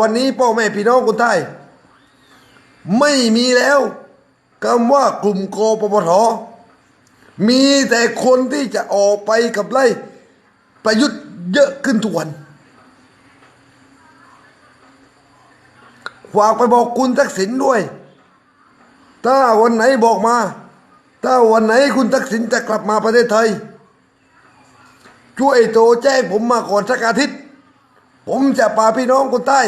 วันนี้พ่อแม่พี่น้องคนไทย ไม่มีแล้วคำว่ากลุ่มกปปทมีแต่คนที่จะออกไปกับไล่ประยุทธ์เยอะขึ้นทุกวันฝากไปบอกคุณทักษิณด้วย ถ้าวันไหนบอกมา ถ้าวันไหนคุณทักษิณจะกลับมาประเทศไทย ช่วยโทรแจ้งผมมาก่อนสักอาทิตย์ ผมจะพาพี่น้องคนใต้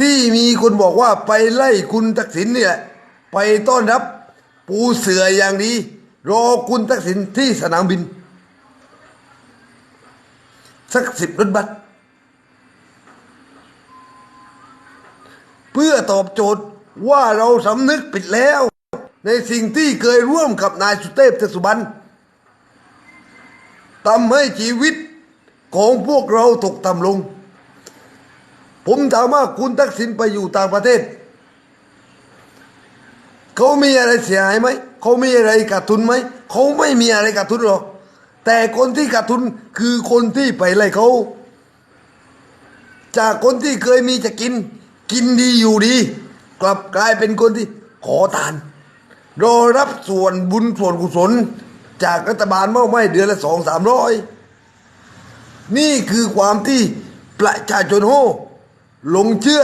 ที่มีคนบอกว่าไปไล่คุณทักษิณเนี่ยไปต้อนรับ ปูเสืออย่างดีรอคุณทักษิณที่สนามบิน สักสิบรถบัสเพื่อตอบโจทย์ว่าเราสำนึกผิดแล้ว ในสิ่งที่เคยร่วมกับนายสุเทพเทสุบันทำให้ชีวิต ของพวกเราตกต่ำลง ผมถามว่าคุณทักษิณไปอยู่ต่างประเทศ เขามีอะไรเสียหายไหม เขามีอะไรขาดทุนไหม เขาไม่มีอะไรขาดทุนหรอก แต่คนที่ขาดทุนคือคนที่ไปไล่เขา จากคนที่เคยมีจะกิน กินดีอยู่ดี กลับกลายเป็นคนที่ขอทานรอรับส่วนบุญส่วนกุศล จากรัฐบาลเมื่อไม่เดือนละสองสามร้อย นี่คือความที่ประชาชนโหหลงเชื่อ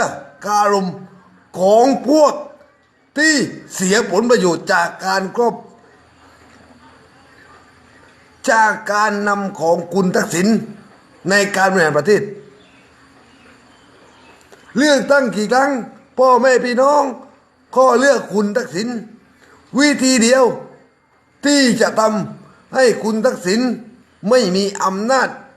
การมของพวกที่เสียผลประโยชน์จากการครอบจากการนำของคุณทักษิณในการบริหารประเทศ เลือกตั้งกี่ครั้ง พ่อแม่พี่น้อง ก็เลือกคุณทักษิณวิธีเดียว ที่จะทำให้คุณทักษิณไม่มีอำนาจ